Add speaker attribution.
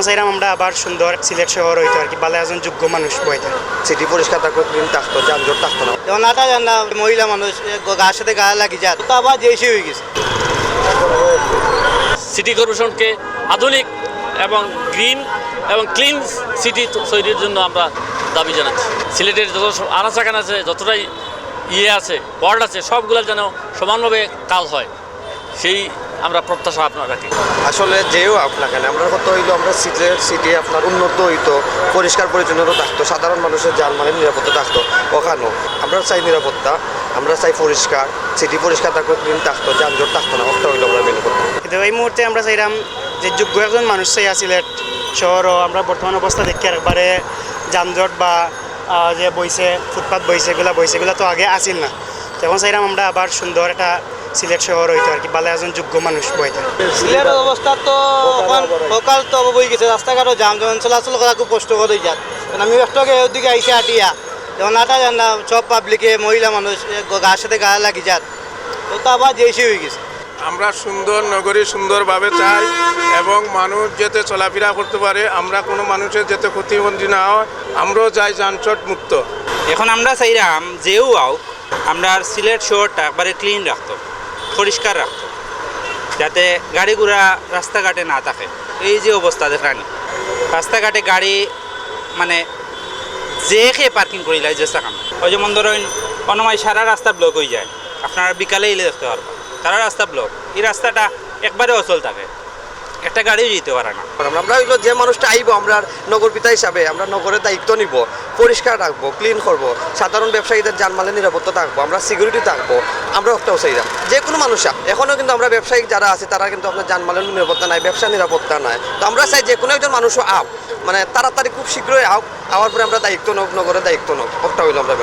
Speaker 1: তখন চাইলাম আমরা আবার সুন্দর সিলেট শহর হইতো আর কি ভালো একজন যোগ্য মানুষ বইতে।
Speaker 2: সিটি পরিষ্কার থাকতো ক্লিন থাকতো যানজট থাকতো না।
Speaker 3: যেমন আটা জান না মহিলা মানুষ গার সাথে গা লাগি যায় তো আবার জেসি হয়ে গেছে।
Speaker 4: সিটি কর্পোরেশনকে আধুনিক এবং গ্রিন এবং ক্লিন সিটি তৈরির জন্য আমরা দাবি জানাচ্ছি। সিলেটের যত আনাচাকান আছে যতটাই ইয়ে আছে ওয়ার্ড আছে সবগুলো যেন সমানভাবে কাজ হয়। সেই আমরা প্রত্যাশা আপনার রাখি
Speaker 2: আসলে যেও আপনাকে আমরা কত হইল আমরা সিলেট সিটি আপনার উন্নত হইতো পরিষ্কার পরিচ্ছন্নতা থাকতো সাধারণ মানুষের যানবাহনের নিরাপত্তা থাকতো ওখানেও। আমরা চাই নিরাপত্তা আমরা চাই পরিষ্কার সিটি পরিষ্কার থাকতো ক্লিন থাকতো যানজট থাকতো না ওটা হইল আমরা মেনে করতাম।
Speaker 1: কিন্তু এই মুহূর্তে আমরা চাইলাম যে যোগ্য একজন মানুষ চাই সিলেট শহরও আমরা বর্তমান অবস্থা দেখি একবারে যানজট বা যে বইছে ফুটপাথ বইছে এগুলা বইছে এগুলা তো আগে আসিল না। তখন চাইলাম আমরা আবার সুন্দর একটা সিলেট শহর হইতো আর কি ভালো একজন যোগ্য মানুষ বইতে।
Speaker 3: সিলেটের অবস্থা তো সকাল তো বই গেছে রাস্তাঘাটও জাম যেমন চলাচল করা খুব কষ্ট করে যাত আমি একটু আগে ওদিকে আইসে আটিয়া যেমন আটা জান না সব পাবলিকে মহিলা মানুষ গার সাথে গা লাগি যাত তো তা আবার জেসি হয়ে গেছে।
Speaker 5: আমরা সুন্দর নগরী সুন্দরভাবে চাই এবং মানুষ যাতে চলাফেরা করতে পারে আমরা কোনো মানুষের যাতে ক্ষতিবন্দী না হয় আমরাও চাই যানজট মুক্ত।
Speaker 6: এখন আমরা চাইলাম যেও আও আমরা সিলেট শহরটা একবারে ক্লিন রাখতো পরিষ্কার রাখতো যাতে গাড়ি ঘোড়া রাস্তাঘাটে না থাকে। এই যে অবস্থা, দেখানি। রাস্তাঘাটে গাড়ি মানে যে খেয়ে পার্কিং করি লাগে যে কাম ওই যেমন ধরেন, অনময় সারা রাস্তা ব্লক হয়ে যায়। আপনারা বিকালে এলে দেখতে পারবেন। সারা রাস্তা ব্লক এই রাস্তাটা একবারে অচল থাকে। একটা গাড়িও যেতে পারে না।
Speaker 2: আমরা হইল যে মানুষটা আইব, আমরা নগর পিতা হিসাবে, আমরা নগরের দায়িত্ব নিব, পরিষ্কার রাখব ক্লিন করব, সাধারণ ব্যবসায়ীদের যানমালের নিরাপত্তা থাকব, আমরা সিকিউরিটি থাকব, আমরা একটা চাইলাম যে কোনো মানুষ এখনও কিন্তু আমরা ব্যবসায়িক যারা আছে, তারা কিন্তু আপনার যানমালের নিরাপত্তা নাই, ব্যবসা নিরাপত্তা নাই। তো আমরা চাই যে কোনো একজন মানুষও আপ মানে তাড়াতাড়ি খুব শীঘ্রই আও আওয়ার পরে আমরা দায়িত্ব নোক নগরের দায়িত্ব নোক একটা হইল আমরা